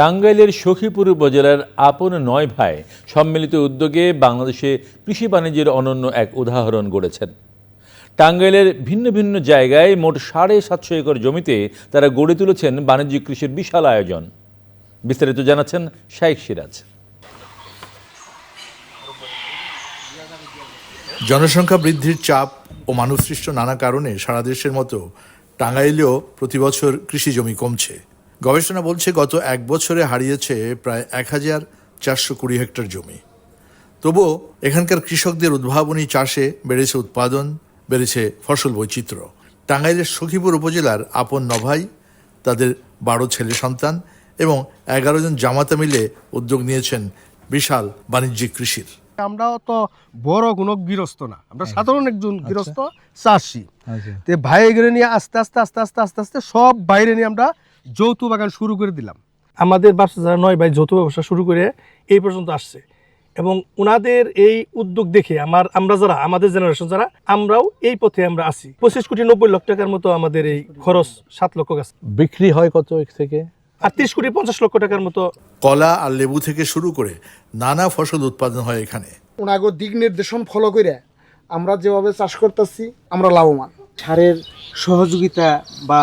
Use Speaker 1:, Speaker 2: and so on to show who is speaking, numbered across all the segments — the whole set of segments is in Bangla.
Speaker 1: টাঙ্গাইলের সখীপুর উপজেলার আপন নয় ভাই সম্মিলিত উদ্যোগে বাংলাদেশে কৃষি বাণিজ্যের অনন্য এক উদাহরণ গড়েছেন। টাঙ্গাইলের ভিন্ন ভিন্ন জায়গায় মোট সাড়ে সাতশো একর জমিতে তারা গড়ে তুলেছেন বাণিজ্যিক কৃষির বিশাল আয়োজন। বিস্তারিত জানাচ্ছেন শাইখ সিরাজ।
Speaker 2: জনসংখ্যা বৃদ্ধির চাপ ও মানবসৃষ্ট নানা কারণে সারা দেশের মতো টাঙ্গাইলেও প্রতি বছর কৃষি জমি কমছে। গবেষণা বলছে গত এক বছরে হারিয়েছে প্রায় এক হাজার চারশো কুড়ি হেক্টর জমি। তবুও এখানকার কৃষকদের উদ্ভাবনী চাষে বেড়েছে উৎপাদন বেড়েছে ফসল বৈচিত্র্য। টাঙ্গাইলের সখীপুর উপজেলার আপন নভাই তাদের বারো ছেলে সন্তান এবং এগারো জন জামাতা মিলে উদ্যোগ নিয়েছেন বিশাল বাণিজ্যিক কৃষির।
Speaker 3: আমরাও তো বড় কোনো গৃহস্থ না আমরা সাধারণ একজন গৃহস্থ চাষি। তে ভাই এগুলো নিয়ে আস্তে আস্তে আস্তে আস্তে আস্তে আস্তে সব বাইরে নিয়ে আমরা যৌথ বাগান শুরু করে দিলাম।
Speaker 4: আমাদের ব্যবসা যারা নয় ভাই যৌথ ব্যবসা শুরু করে এই পর্যন্ত আসছে। এবং ওনাদের এই উদ্যোগ দেখে আমার আমরা যারা আমাদের জেনারেশন যারা আমরাও এই পথে আমরা আসি পঁচিশ কোটি নব্বই লক্ষ টাকার মতো আমাদের এই খরচ সাত লক্ষ গাছ।
Speaker 5: বিক্রি হয় কত এক থেকে?
Speaker 4: আর তিরিশ কোটি পঞ্চাশ লক্ষ টাকার মতো।
Speaker 2: কলা আর লেবু থেকে শুরু করে নানা ফসল উৎপাদন হয় এখানে।
Speaker 6: ওনাগো দিক নির্দেশন ফলো করে আমরা যেভাবে চাষ করতেছি আমরা লাভবান।
Speaker 7: সারের সহযোগিতা বা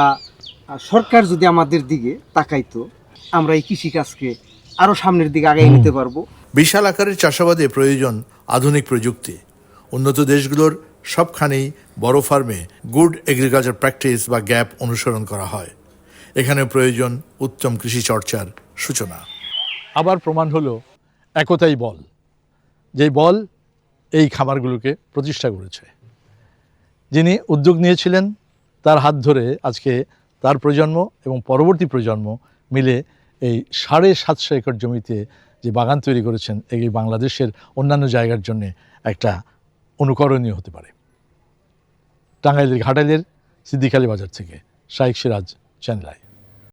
Speaker 7: সরকার যদি আমাদের দিকে তাকাইতো আমরা এই কৃষিকাজকে আরও সামনের দিকে আগাই নিতে পারব।
Speaker 2: বিশাল আকারের চাষাবাদে প্রয়োজন আধুনিক প্রযুক্তি। উন্নত দেশগুলোর সবখানেই বড় ফার্মে গুড এগ্রিকালচার প্র্যাকটিস বা গ্যাপ অনুসরণ করা হয়। এখানে প্রয়োজন উত্তম কৃষি চর্চার সূচনা।
Speaker 5: আবার প্রমাণ হলো একতাই বল। যেই বল এই খামারগুলোকে প্রতিষ্ঠা করেছে। যিনি উদ্যোগ নিয়েছিলেন তার হাত ধরে আজকে তার প্রজন্ম এবং পরবর্তী প্রজন্ম মিলে এই সাড়ে সাতশো একর জমিতে যে বাগান তৈরি করেছেন এই বাংলাদেশের অন্যান্য জায়গার জন্য একটা অনুকরণীয় হতে পারে। টাঙ্গাইলের ঘাটাইলের সিদ্দিকালী বাজার থেকে শাইক সিরাজ, চেন্নাই।